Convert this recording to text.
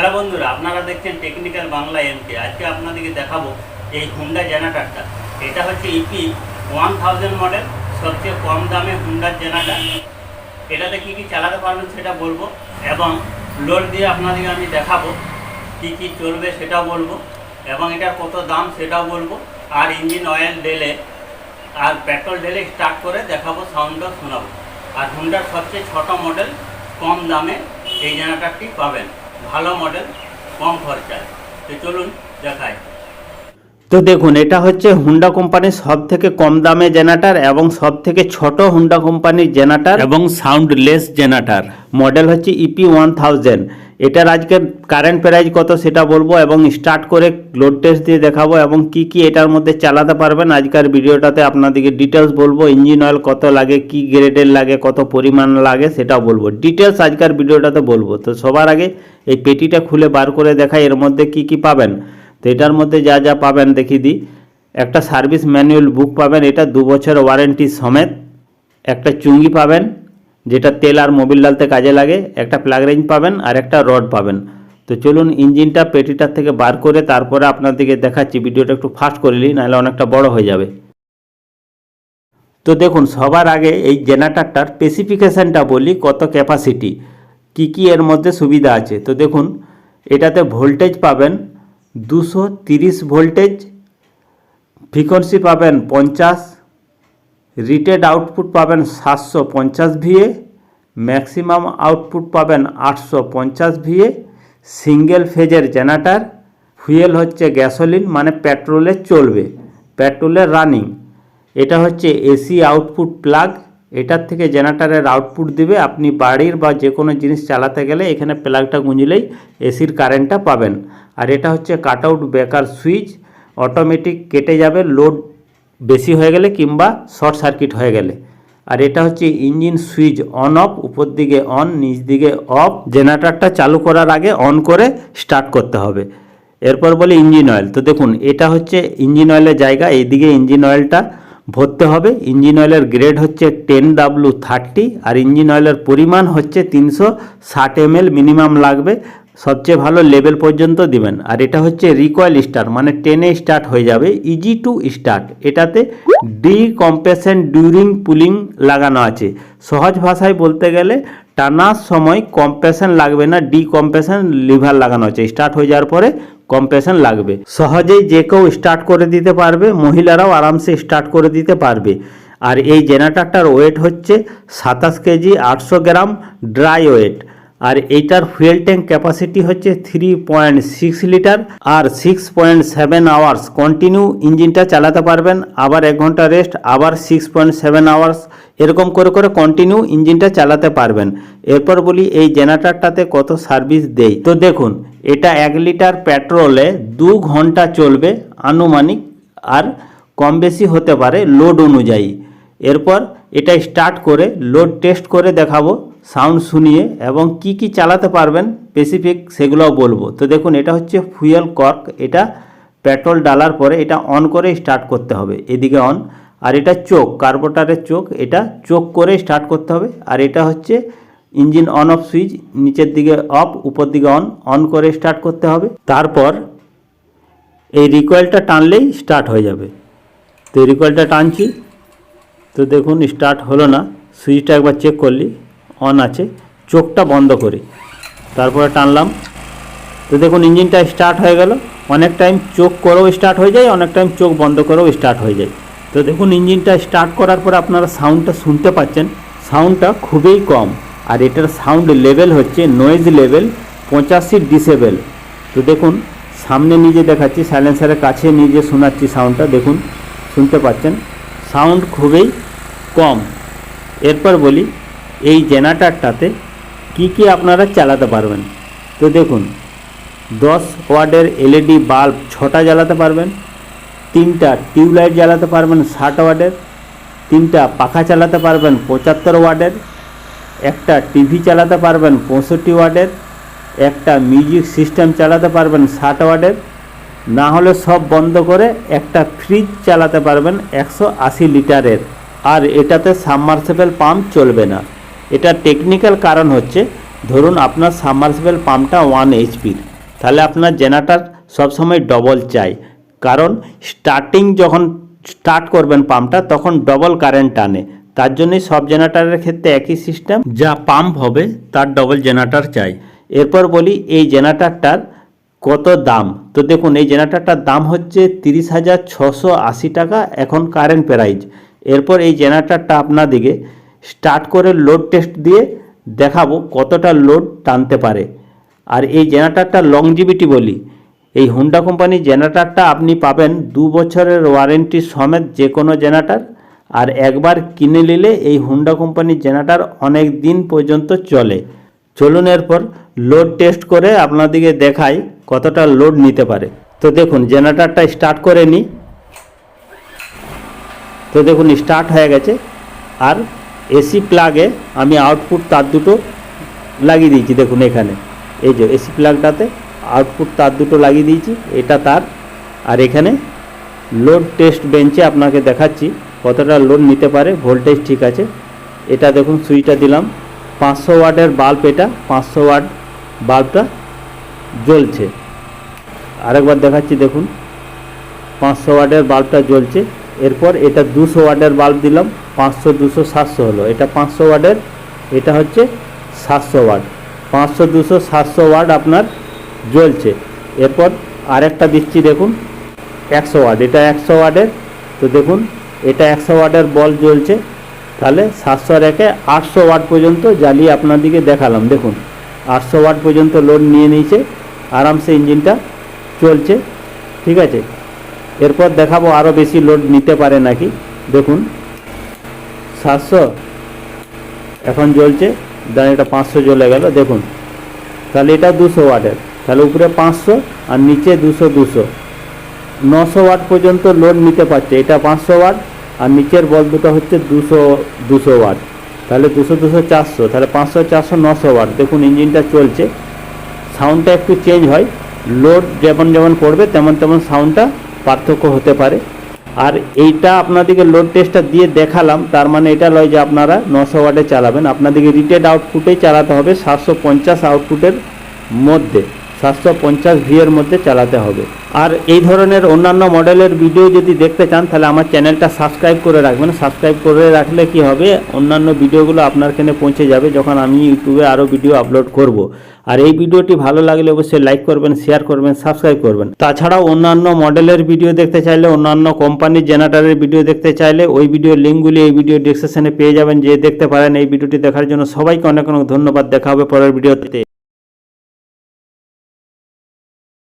Hello বন্ধুরা, আপনারা দেখছেন টেকনিক্যাল বাংলা এমকে আজকে আপনাদেরকে দেখাবো এই হুন্ডা জেনারেটারটা এটা হচ্ছে ইপি ওয়ান থাউজেন্ড মডেল সবচেয়ে কম দামে হুন্ডার জেনারেটার এটাতে কী কী চালাতে পারবেন সেটা বলব এবং লোড দিয়ে আপনাদেরকে আমি দেখাবো কী কী চলবে সেটাও বলব এবং এটার কত দাম সেটাও বলব। আর ইঞ্জিন অয়েল ঢেলে আর পেট্রোল ঢেলে স্টার্ট করে দেখাবো সাউন্ডটাও শোনাবো। আর হুন্ডার সবচেয়ে ছোট মডেল কম দামে এই জেনারেটারটি পাবেন। ভালো মডেল কম খরচায়। তো চলুন দেখাই। তো দেখুন এটা হচ্ছে হুন্ডা কোম্পানির সব থেকে কম দামে জেনারেটার এবং সব থেকে ছোট হুন্ডা কোম্পানির জেনারেটার এবং সাউন্ডলেস জেনারেটার মডেল হচ্ছে ইপি ওয়ান থাউজেন্ড এটার আজকে কারেন্ট প্রাইস কত সেটা বলব এবং স্টার্ট করে লোড টেস্ট দিয়ে দেখাবো এবং কি কি এটার মধ্যে চালাতে পারবেন। আজকের ভিডিওটাতে আপনাদেরকে ডিটেলস বলব ইঞ্জিন অয়েল কত লাগে কি গ্রেডের লাগে কত পরিমাণ লাগে সেটাও বলব। ডিটেলস আজকের ভিডিওটাতে বলব। তো সবার আগে এই পেটিটা খুলে বার করে দেখাই এর মধ্যে কি কি পাবেন। তো এটার মধ্যে যা যা পাবেন দেখিয়ে দিই। একটা সার্ভিস ম্যানুয়াল বুক পাবেন, এটা দু বছর ওয়ারেন্টি সমেত। একটা চুঙ্গি পাবেন, যেটা তেল আর মোবিল ডালতে কাজে লাগে। একটা প্লাগ রেঞ্জ পাবেন আর একটা রড পাবেন। তো চলুন ইঞ্জিনটা পেটিটার থেকে বার করে তারপরে আপনাদেরকে দেখাচ্ছি, ভিডিওটা একটু ফাস্ট করে নিই, নাহলে অনেকটা বড় হয়ে যাবে। তো দেখুন, সবার আগে এই জেনারেটারটার স্পেসিফিকেশানটা বলি, কত ক্যাপাসিটি কি কি এর মধ্যে সুবিধা আছে? তো দেখুন, এটাতে ভোল্টেজ পাবেন দুশো তিরিশ ভোল্টেজ ফ্রিকোয়েন্সি পাবেন পঞ্চাশ রিটেড আউটপুট পাবেন সাতশো পঞ্চাশ ভিএ ম্যাক্সিমাম আউটপুট পাবেন আটশো পঞ্চাশ ভিএ সিঙ্গেল ফেজের জেনারেটার ফুয়েল হচ্ছে গ্যাসোলিন মানে পেট্রোলে চলবে পেট্রোলে রানিং এটা হচ্ছে এসি আউটপুট প্লাগ এটার থেকে জেনারেটারের আউটপুট দিবে। আপনি বাড়ির বা যে কোনো জিনিস চালাতে গেলে এখানে প্লাগটা গুঁজলেই এসির কারেন্টটা পাবেন। আর এটা হচ্ছে cut out breaker switch automatic কেটে যাবে লোড বেশি হয়ে গেলে কিংবা শর্ট সার্কিট হয়ে গেলে। আর এটা হচ্ছে ইঞ্জিন সুইচ অন অফ উপর দিকে অন নিচ দিকে অফ জেনারেটারটা চালু করার আগে অন করে স্টার্ট করতে হবে। এরপর বলি ইঞ্জিন অয়েল তো দেখুন, এটা হচ্ছে ইঞ্জিন অয়েলের জায়গা। এইদিকে ইঞ্জিন অয়েলটা ভরতে হবে। ইঞ্জিন অয়েলের গ্রেড হচ্ছে টেন ডাব্লু থার্টি আর ইঞ্জিন অয়েলের পরিমাণ হচ্ছে তিনশো ষাট এম মিনিমাম লাগবে। সবচেয়ে ভালো লেভেল পর্যন্ত দিবেন। আর এটা হচ্ছে রিকয়েল স্টার্ট মানে টেনে স্টার্ট হয়ে যাবে ইজি টু স্টার্ট এটাতে ডি কম্প্রেশন ডিউরিং পুলিং লাগানো আছে। সহজ ভাষায় বলতে গেলে, টানার সময় কম্প্রেশন লাগবে না ডি কম্প্রেশন লিভার লাগানো আছে। স্টার্ট হয়ে যাওয়ার পরে কম্প্রেশন লাগবে। সহজেই যে কেউ স্টার্ট করে দিতে পারবে, মহিলারাও আরামসে স্টার্ট করে দিতে পারবে। আর এই জেনারেটারটার ওয়েট হচ্ছে সাতাশ কেজি, আটশো গ্রাম ড্রাই ওয়েট আর এইটার ফুয়েল ট্যাঙ্ক ক্যাপাসিটি হচ্ছে থ্রি পয়েন্ট সিক্স লিটার আর six point seven hours continue ইঞ্জিনটা চালাতে পারবেন, আবার এক ঘণ্টা রেস্ট আবার সিক্স পয়েন্ট সেভেন আওয়ার্স এরকম করে করে কন্টিনিউ ইঞ্জিনটা চালাতে পারবেন। এরপর বলি এই জেনারেটারটাতে কত সার্ভিস দেই তো দেখুন, এটা এক লিটার পেট্রোলে দু ঘণ্টা চলবে আনুমানিক, আর কম বেশি হতে পারে লোড অনুযায়ী। এরপর এটা স্টার্ট করে লোড টেস্ট করে দেখাবো। সাউন্ড শুনিয়ে এবং কি কি চালাতে পারবেন স্পেসিফিক সেগুলোও বলব। তো দেখুন, এটা হচ্ছে ফুয়েল কর্ক এটা পেট্রোল ডালার পরে এটা অন করে স্টার্ট করতে হবে। এদিকে অন আর এটা চোখ কার্বোটারের চোখ এটা চোখ করে স্টার্ট করতে হবে। আর এটা হচ্ছে ইঞ্জিন অন অফ সুইচ নিচের দিকে অফ উপর দিকে অন অন করে স্টার্ট করতে হবে। তারপর এই রিকয়েলটা টানলেই স্টার্ট হয়ে যাবে। তো এই রিকয়েলটা টানছি। তো দেখুন স্টার্ট হলো না। সুইচটা একবার চেক করলি। অন আছে, চোখটা বন্ধ করি। তারপরে টানলাম। তো দেখুন, ইঞ্জিনটা স্টার্ট হয়ে গেল। অনেক টাইম চোখ করেও স্টার্ট হয়ে যায়, অনেক টাইম চোখ বন্ধ করেও স্টার্ট হয়ে যায়। তো দেখুন, ইঞ্জিনটা স্টার্ট করার পরে আপনারা সাউন্ডটা শুনতে পাচ্ছেন। সাউন্ডটা খুবই কম। আর এটার সাউন্ড লেভেল হচ্ছে নয়েজ লেভেল পঁচাশি ডিসেবেল তো দেখুন, সামনে নিজে দেখাচ্ছি সাইলেন্সারের কাছে নিজে শোনাচ্ছি সাউন্ডটা দেখুন, শুনতে পাচ্ছেন? সাউন্ড খুবই কম। এরপর বলি এই জেনারেটারটাতে কি কি আপনারা চালাতে পারবেন? তো দেখুন, দশ ওয়ার্ডের এলইডি বাল্ব ছটা জ্বালাতে পারবেন, তিনটা টিউবলাইট জ্বালাতে পারবেন ষাট ওয়ার্ডের, তিনটা পাখা চালাতে পারবেন পঁচাত্তর ওয়ার্ডের, একটা টিভি চালাতে পারবেন পঁয়ষট্টি ওয়ার্ডের, একটা মিউজিক সিস্টেম চালাতে পারবেন ষাট ওয়ার্ডের, না হলে সব বন্ধ করে একটা ফ্রিজ চালাতে পারবেন একশো আশি লিটারের। আর এটাতে সাবমার্সেবল পাম্প চলবে না। এটা টেকনিক্যাল কারণ হচ্ছে, ধরুন আপনার সাবমার্সিবল পাম্পটা ওয়ান এইচপির তাহলে আপনার জেনারেটার সবসময় ডবল চাই। কারণ স্টার্টিং যখন স্টার্ট করবেন পাম্পটা তখন ডবল কারেন্ট টানে। তার জন্যই সব জেনারেটারের ক্ষেত্রে একই সিস্টেম যা পাম্প হবে, তার ডবল জেনারেটার চাই। এরপর বলি, এই জেনারেটারটার কত দাম? তো দেখুন, এই জেনারেটারটার দাম হচ্ছে তিরিশ হাজার ছশো আশি টাকা, এখন কারেন্ট প্রাইজ এরপর এই জেনারেটারটা আপনাদিকে স্টার্ট করে লোড টেস্ট দিয়ে দেখাবো কতটা লোড টানতে পারে। আর এই জেনারেটারটা লংজিভিটি বলি। এই হুন্ডা কোম্পানির জেনারেটারটা আপনি পাবেন দু বছরের ওয়ারেন্টি সমেত যে কোনো জেনারেটার আর একবার কিনে নিলে এই হুন্ডা কোম্পানির জেনারেটার অনেক দিন পর্যন্ত চলে। চলুন এরপর লোড টেস্ট করে আপনাদেরকে দেখাই কতটা লোড নিতে পারে। তো দেখুন জেনারেটারটা স্টার্ট করে নিই। তো দেখুন স্টার্ট হয়ে গেছে। আর এসি প্লাগে আমি আউটপুট তার দুটো লাগিয়ে দিয়েছি, দেখুন এখানে। এই যে এসি প্লাগটাতে আউটপুট তার দুটো লাগিয়ে দিয়েছি, এটা তার। আর এখানে লোড টেস্ট বেঞ্চে আপনাকে দেখাচ্ছি কতটা লোড নিতে পারে ভোল্টেজ ঠিক আছে। এটা দেখুন, সুইচটা দিলাম। পাঁচশো ওয়াটের বাল্ব এটা, পাঁচশো ওয়াট বাল্বটা জ্বলছে। আরেকবার দেখাচ্ছি, দেখুন। পাঁচশো ওয়াটের বাল্বটা জ্বলছে। এরপর এটা দুশো ওয়াটের বাল্ব দিলাম, পাঁচশো, দুশো, সাতশো হলো। এটা পাঁচশো ওয়াটের, এটা হচ্ছে সাতশো ওয়াট। পাঁচশো, দুশো, সাতশো ওয়াট আপনার জ্বলছে। এরপর আরেকটা দিচ্ছি দেখুন, একশো ওয়াট। এটা একশো ওয়াটের, তো দেখুন, এটা একশো ওয়াটের বল জ্বলছে। তাহলে সাতশো রেখে আটশো ওয়াট পর্যন্ত জ্বালিয়ে আপনাদেরকে দেখালাম। দেখুন, আটশো ওয়াট পর্যন্ত লোড নিয়ে নিয়েছে। আরামসে ইঞ্জিনটা চলছে। ঠিক আছে? এরপর দেখাবো আরও বেশি লোড নিতে পারে নাকি। দেখুন। সাতশো। এখন জ্বলছে। দেন এটা পাঁচশো জ্বলে গেল। দেখুন। তাহলে এটা দুশো ওয়াটের। তাহলে উপরে পাঁচশো আর নিচে দুশো দুশো। নশো ওয়াট পর্যন্ত লোড নিতে পারছে। এটা পাঁচশো ওয়াট আর নিচের বল দুটো হচ্ছে দুশো দুশো ওয়াট। তাহলে দুশো দুশো, চারশো। তাহলে পাঁচশো, চারশো, নশো ওয়াট। দেখুন, ইঞ্জিনটা চলছে। সাউন্ডটা একটু চেঞ্জ হয়। লোড যেমন যেমন পড়বে তেমন তেমন সাউন্ডটা পার্থক্য হতে পারে। আর এইটা আপনাদেরকে লোড টেস্টটা দিয়ে দেখালাম, তার মানে এটা নয় যে আপনারা নশো ওয়াটে চালাবেন। আপনাদেরকে রিটেড আউটপুটে চালাতে হবে সাতশো পঞ্চাশ আউটপুটের মধ্যে। সাতশো পঞ্চাশ ভিএর মধ্যে চালাতে হবে। আর এই ধরনের অন্যান্য মডেলের ভিডিও যদি দেখতে চান, তাহলে আমার চ্যানেলটা সাবস্ক্রাইব করে রাখবেন। সাবস্ক্রাইব করে রাখলে কি হবে? অন্যান্য ভিডিওগুলো আপনার কাছে পৌঁছে যাবে যখন আমি ইউটিউবে আরও ভিডিও আপলোড করব। আর এই ভিডিওটি ভালো লাগলে অবশ্যই লাইক করবেন শেয়ার করবেন সাবস্ক্রাইব করবেন। তাছাড়াও অন্যান্য মডেলের ভিডিও দেখতে চাইলে, অন্যান্য কোম্পানির জেনারেটারের ভিডিও দেখতে চাইলে, ওই ভিডিও লিঙ্কগুলি এই ভিডিও ডিসক্রিপশনে পেয়ে যাবেন। যে দেখতে পারেন এই ভিডিওটি দেখার জন্য। সবাইকে অনেক অনেক ধন্যবাদ। দেখা হবে পরের ভিডিওতে